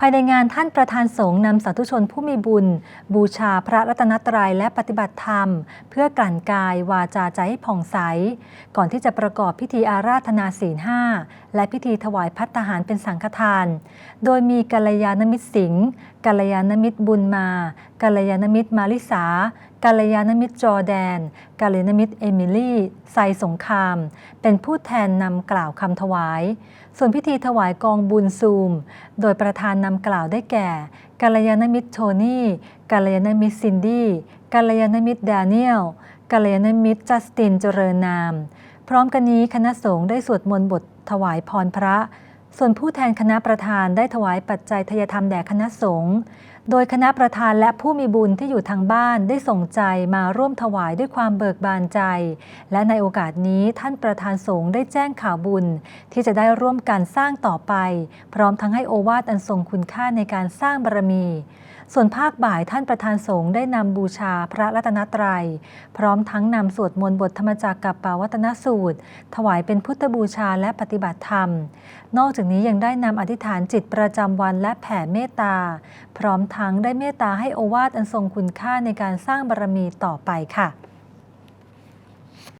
ภายในงานท่านประธานสงฆ์นำสาธุชนผู้มีบุญ บูชาพระรัตนตรัยและปฏิบัติธรรม เพื่อกลั่นกายวาจาใจให้ผ่องใส ก่อนที่จะประกอบพิธีอาราธนาศีลห้าและพิธีถวายพัตตาหารเป็นสังฆทาน โดยมีกัลยาณมิตรสิงห์กัลยาณมิตรบุญมา กัลยาณมิตรมาริสากัลยาณมิตรจอร์แดนกัลยาณมิตรเอมิลี่ไซสงคราม เป็นผู้แทนนำกล่าวคำถวาย ส่วนพิธีถวายกองบุญซูม โดยประธานนำกล่าวได้แก่กัลยาณมิตรโทนี่กัลยาณมิตรซินดี้กัลยาณมิตรดาเนียลกัลยาณมิตรจัสตินเจริญนาม พร้อมกันนี้คณะสงฆ์ได้สวดมนต์บทถวายพรพระ ส่วนผู้แทนคณะประธานได้ถวายปัจจัยทยธรรมแด่คณะสงฆ์โดยคณะประธานและผู้มีบุญที่อยู่ทางบ้านได้ส่งใจมาร่วมถวายด้วยความเบิกบานใจ และในโอกาสนี้ท่านประธานสงฆ์ได้แจ้งข่าวบุญ ที่จะได้ร่วมกันสร้างต่อไป พร้อมทั้งให้โอวาทอันทรงคุณค่าในการสร้างบารมี ส่วนภาคบ่ายท่านประธานสงฆ์ได้นำบูชาพระรัตนตรัย พร้อมทั้งนำสวดมนต์บทธรรมจักรกับปาวัตนสูตร ถวายเป็นพุทธบูชาและปฏิบัติธรรม นอกจากนี้ยังได้นำอธิษฐานจิตประจำวันและแผ่เมตตา พร้อมทั้งได้เมตตาให้โอวาทอันทรงคุณค่าในการสร้างบารมีต่อไปค่ะ